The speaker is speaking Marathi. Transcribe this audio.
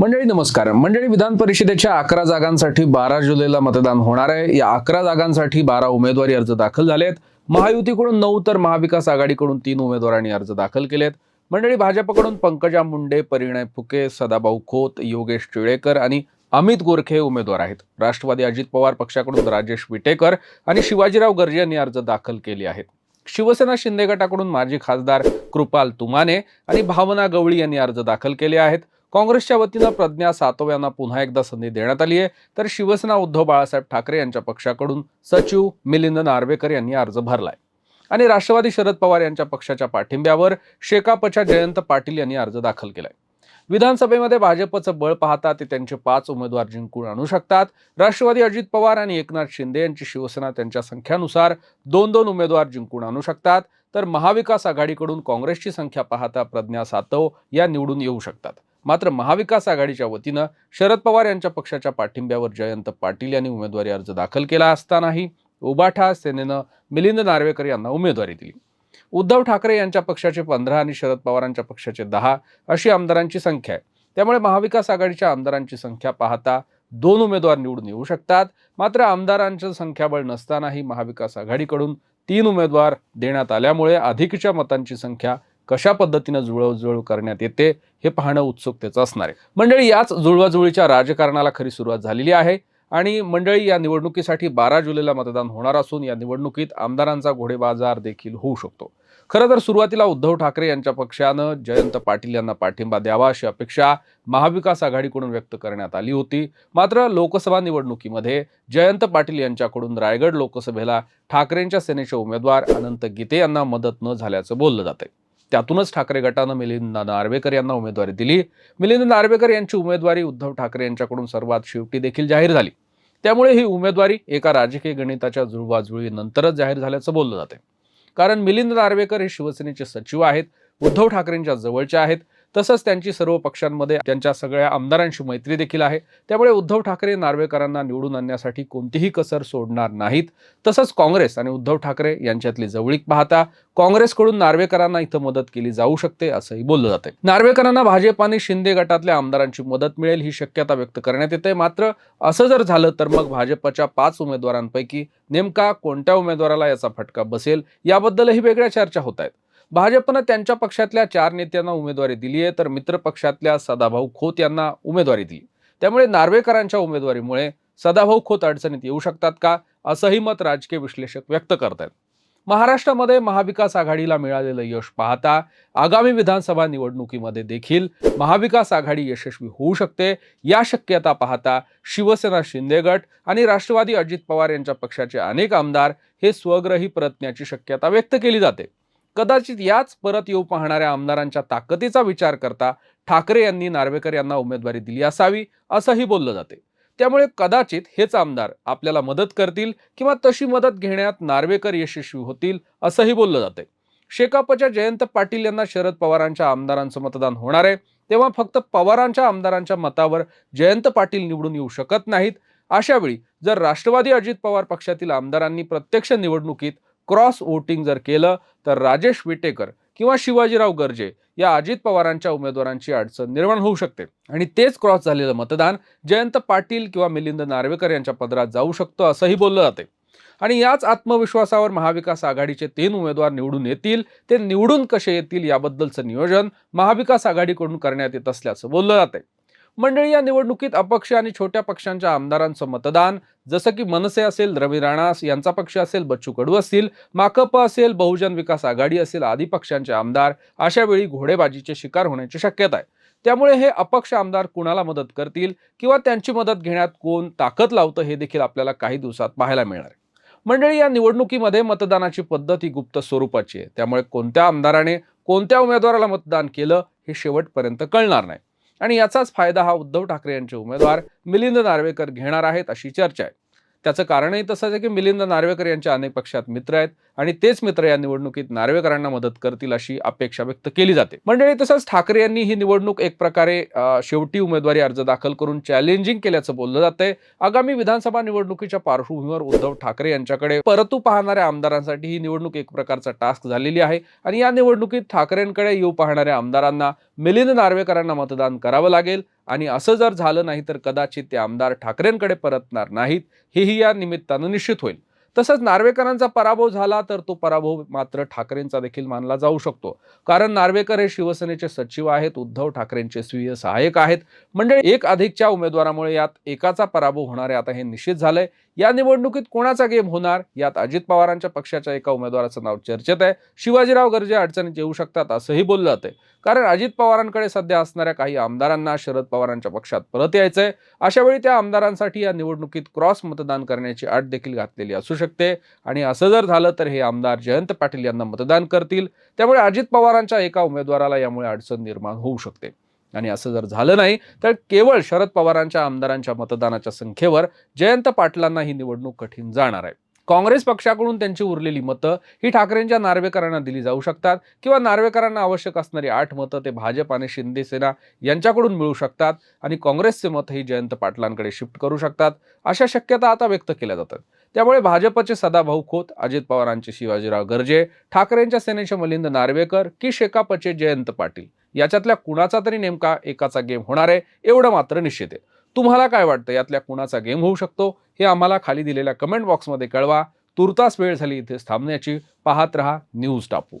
मंडळी नमस्कार. मंडळी विधान परिषदेच्या अकरा जागांसाठी बारा जुलैला मतदान होणार आहे. या अकरा जागांसाठी बारा उमेदवारी अर्ज दाखल झालेत. महायुतीकडून नऊ तर महाविकास आघाडीकडून तीन उमेदवारांनी अर्ज दाखल केलेत. मंडळी भाजपकडून पंकजा मुंडे परिणय फुके सदाभाऊ खोत योगेश टिळेकर आणि अमित गोरखे उमेदवार आहेत. राष्ट्रवादी अजित पवार पक्षाकडून राजेश विटेकर आणि शिवाजीराव गर्जे यांनी अर्ज दाखल केले आहेत. शिवसेना शिंदे गटाकडून माजी खासदार कृपाल तुमाने आणि भावना गवळी यांनी अर्ज दाखल केले आहेत. काँग्रेसच्या वतीनं प्रज्ञा सातव यांना पुन्हा एकदा संधी देण्यात आली आहे. तर शिवसेना उद्धव बाळासाहेब ठाकरे यांच्या पक्षाकडून सचिव मिलिंद नार्वेकर यांनी अर्ज भरलाय. आणि राष्ट्रवादी शरद पवार यांच्या पक्षाच्या पाठिंब्यावर शेकापच्या जयंत पाटील यांनी अर्ज दाखल केलाय. विधानसभेमध्ये भाजपचं बळ पाहता ते त्यांचे पाच उमेदवार जिंकून आणू शकतात. राष्ट्रवादी अजित पवार आणि एकनाथ शिंदे यांची शिवसेना त्यांच्या संख्यानुसार दोन दोन उमेदवार जिंकून आणू शकतात. तर महाविकास आघाडीकडून काँग्रेसची संख्या पाहता प्रज्ञा सातव या निवडून येऊ शकतात. मात्र महाविकास आघाडीच्या वतीनं शरद पवार यांच्या पक्षाच्या पाठिंब्यावर जयंत पाटील यांनी उमेदवारी अर्ज दाखल केला असतानाही उबाठा सेनेनं मिलिंद नार्वेकर यांना उमेदवारी दिली. उद्धव ठाकरे यांच्या पक्षाचे पंधरा आणि शरद पवारांच्या पक्षाचे दहा अशी आमदारांची संख्या आहे. त्यामुळे महाविकास आघाडीच्या आमदारांची संख्या पाहता दोन उमेदवार निवडून येऊ शकतात. मात्र आमदारांचं संख्याबळ नसतानाही महाविकास आघाडीकडून तीन उमेदवार देण्यात आल्यामुळे अधिकच्या मतांची संख्या कशा पद्धतीनं जुळवजुळव करण्यात येते हे पाहणं उत्सुकतेचं असणार आहे. मंडळी याच जुळवाजुळीच्या राजकारणाला खरी सुरुवात झालेली आहे आणि मंडळी या निवडणुकीसाठी बारा जुलैला मतदान होणार असून या निवडणुकीत आमदारांचा घोडेबाजार देखील होऊ शकतो. खरं तर सुरुवातीला उद्धव ठाकरे यांच्या पक्षानं जयंत पाटील यांना पाठिंबा द्यावा अशी अपेक्षा महाविकास आघाडीकडून व्यक्त करण्यात आली होती. मात्र लोकसभा निवडणुकीमध्ये जयंत पाटील यांच्याकडून रायगड लोकसभेला ठाकरेंच्या सेनेचे उमेदवार अनंत गीते यांना मदत न झाल्याचं बोललं जातंय. त्यातूनच ठाकरे गटानं मिलिंद नार्वेकर यांना उमेदवारी दिली. मिलिंद नार्वेकर यांची उमेदवारी उद्धव ठाकरे यांच्याकडून सर्वात शेवटी देखील जाहीर झाली. त्यामुळे ही उमेदवारी एका राजकीय गणिताच्या जुळवाजुळीनंतरच जाहीर झाल्याचं बोललं जाते कारण मिलिंद नार्वेकर हे शिवसेनेचे सचिव आहेत उद्धव ठाकरेंच्या जवळचे आहेत तसंच त्यांची सर्व पक्षांमध्ये त्यांच्या सगळ्या आमदारांशी मैत्री देखील आहे. त्यामुळे उद्धव ठाकरे नार्वेकरांना निवडून आणण्यासाठी कोणतीही कसर सोडणार नाहीत. तसंच काँग्रेस आणि उद्धव ठाकरे यांच्यातली जवळीक पाहता काँग्रेसकडून नार्वेकरांना इथं मदत केली जाऊ शकते असंही बोललं जाते नार्वेकरांना भाजप आणि शिंदे गटातल्या आमदारांची मदत मिळेल ही शक्यता व्यक्त करण्यात येते मात्र असं जर झालं तर मग भाजपच्या पाच उमेदवारांपैकी नेमका कोणत्या उमेदवाराला याचा फटका बसेल याबद्दलही वेगळ्या चर्चा होत आहेत. भाजपनं त्यांच्या पक्षातल्या चार नेत्यांना उमेदवारी दिली आहे तर मित्र पक्षातल्या सदाभाऊ खोत यांना उमेदवारी दिली. त्यामुळे नार्वेकरांच्या उमेदवारीमुळे सदाभाऊ खोत अडचणीत येऊ शकतात का असंही मत राजकीय विश्लेषक व्यक्त करतायत. महाराष्ट्रामध्ये महाविकास आघाडीला मिळालेलं यश पाहता आगामी विधानसभा निवडणुकीमध्ये देखील महाविकास आघाडी यशस्वी होऊ शकते या शक्यता पाहता शिवसेना शिंदे गट आणि राष्ट्रवादी अजित पवार यांच्या पक्षाचे अनेक आमदार हे स्वग्रही परतण्याची शक्यता व्यक्त केली जाते. कदाचित याच परत येऊ पाहणाऱ्या आमदारांच्या ताकदीचा विचार करता ठाकरे यांनी नार्वेकर यांना उमेदवारी दिली असावी असंही बोललं जाते. त्यामुळे कदाचित हेच आमदार आपल्याला मदत करतील किंवा तशी मदत घेण्यात नार्वेकर यशस्वी होतील असंही बोललं जाते. शेकापच्या जयंत पाटील यांना शरद पवारांच्या आमदारांचं मतदान होणार आहे. तेव्हा फक्त पवारांच्या आमदारांच्या मतावर जयंत पाटील निवडून येऊ शकत नाहीत. अशावेळी जर राष्ट्रवादी अजित पवार पक्षातील आमदारांनी प्रत्यक्ष निवडणुकीत क्रॉस वोटिंग जर केलं तर राजेश विटेकर किंवा शिवाजीराव गर्जे या अजित पवारांच्या उमेदवारांची अडचण निर्माण होऊ शकते. आणि तेच क्रॉस झालेलं मतदान जयंत पाटील किंवा मिलिंद नार्वेकर यांच्या पदरात जाऊ शकतं असंही बोललं जाते. आणि याच आत्मविश्वासावर महाविकास आघाडीचे तीन उमेदवार निवडून येतील ते निवडून कसे येतील याबद्दलचं नियोजन महाविकास आघाडीकडून करण्यात येत असल्याचं बोललं जाते मंडळी या निवडणुकीत अपक्ष आणि छोट्या पक्षांच्या आमदारांचं मतदान. जसं की मनसे असेल रवी राणा यांचा पक्ष असेल बच्चू कडू असतील माकप असेल बहुजन विकास आघाडी असेल आदी पक्षांचे आमदार अशा वेळी घोडेबाजीचे शिकार होण्याची शक्यता आहे. त्यामुळे हे अपक्ष आमदार कुणाला मदत करतील किंवा त्यांची मदत घेण्यात कोण ताकद लावतं हे देखील आपल्याला काही दिवसात पाहायला मिळणार आहे. मंडळी या निवडणुकीमध्ये मतदानाची पद्धत ही गुप्त स्वरूपाची आहे. त्यामुळे कोणत्या आमदाराने कोणत्या उमेदवाराला मतदान केलं हे शेवटपर्यंत कळणार नाही. आणि याचाच फायदा हा उद्धव ठाकरे यांचे उमेदवार मिलिंद नार्वेकर घेणार आहेत अशी चर्चा आहे. त्याचं कारणही तसंच आहे की मिलिंद नार्वेकर यांच्या अनेक पक्षात मित्र आहेत आणि तेच मित्र या निवडणुकीत नार्वेकरांना मदत करतील अशी अपेक्षा व्यक्त केली जाते. मंडळी तसंच ठाकरे यांनी ही निवडणूक एक प्रकारे शेवटी उमेदवारी अर्ज दाखल करून चॅलेंजिंग केल्याचं बोललं जातंय. आगामी विधानसभा निवडणुकीच्या पार्श्वभूमीवर उद्धव ठाकरे यांच्याकडे परतू पाहणाऱ्या आमदारांसाठी ही निवडणूक एक प्रकारचा टास्क झालेली आहे आणि या निवडणुकीत ठाकरेंकडे येऊ पाहणाऱ्या आमदारांना मिलिंद नार्वेकरांना मतदान करावं लागेल. आणि असं जर झालं नाही तर कदाचित ते आमदार ठाकरेंकडे परतणार नाहीत हेही या निमित्तानं निश्चित होईल. तसंच नार्वेकरांचा पराभव झाला तर तो पराभव मात्र ठाकरेंचा देखील मानला जाऊ शकतो. कारण नार्वेकर हे शिवसेनेचे सचिव आहेत उद्धव ठाकरेंचे स्वीय सहाय्यक आहेत. म्हणजे एक अधिकच्या उमेदवारामुळे यात एकाचा पराभव होणार आहे आता हे निश्चित झालंय. या निवडणुकीत कोणाचा गेम होणार? यात अजित पवारांच्या पक्षाच्या एका उमेदवाराचं नाव चर्चेत आहे. शिवाजीराव गर्जे अडचणीत येऊ शकतात असंही बोललं जातंय. कारण अजित पवारांकडे सध्या असणाऱ्या काही आमदारांना शरद पवारांच्या पक्षात परत यायचंय. अशा वेळी त्या आमदारांसाठी या निवडणुकीत क्रॉस मतदान करण्याची अट देखील घातलेली असू शकते. आणि असं जर झालं तर हे आमदार जयंत पाटील यांना मतदान करतील. त्यामुळे अजित पवारांच्या एका उमेदवाराला यामुळे अडचण निर्माण होऊ शकते. आणि असं जर झालं नाही तर केवळ शरद पवारांच्या आमदारांच्या मतदानाच्या संख्येवर जयंत पाटलांना ही निवडणूक कठीण जाणार आहे. काँग्रेस पक्षाकडून त्यांची उरलेली मतं ही ठाकरेंच्या नार्वेकरांना दिली जाऊ शकतात किंवा नार्वेकरांना आवश्यक असणारी आठ मतं ते भाजप आणि शिंदे सेना यांच्याकडून मिळू शकतात आणि काँग्रेसचे मत ही जयंत पाटलांकडे शिफ्ट करू शकतात अशा शक्यता आता व्यक्त केल्या जातात. त्यामुळे भाजपचे सदाभाऊ खोत अजित पवारांचे शिवाजीराव गर्जे ठाकरेंच्या सेनेचे मिलिंद नार्वेकर की शेकापचे जयंत पाटील याच्यातल्या कुणाचा तरी नेमका एकाचा गेम होणार आहे एवढं मात्र निश्चित आहे. तुम्हाला काय वाटतं? यातल्या कुणाचा गेम होऊ शकतो? हे आम्हाला खाली दिलेल्या कमेंट बॉक्समध्ये कळवा. तुर्तास वेळ झाली इथेच थांबण्याची. पाहत रहा न्यूज टापू.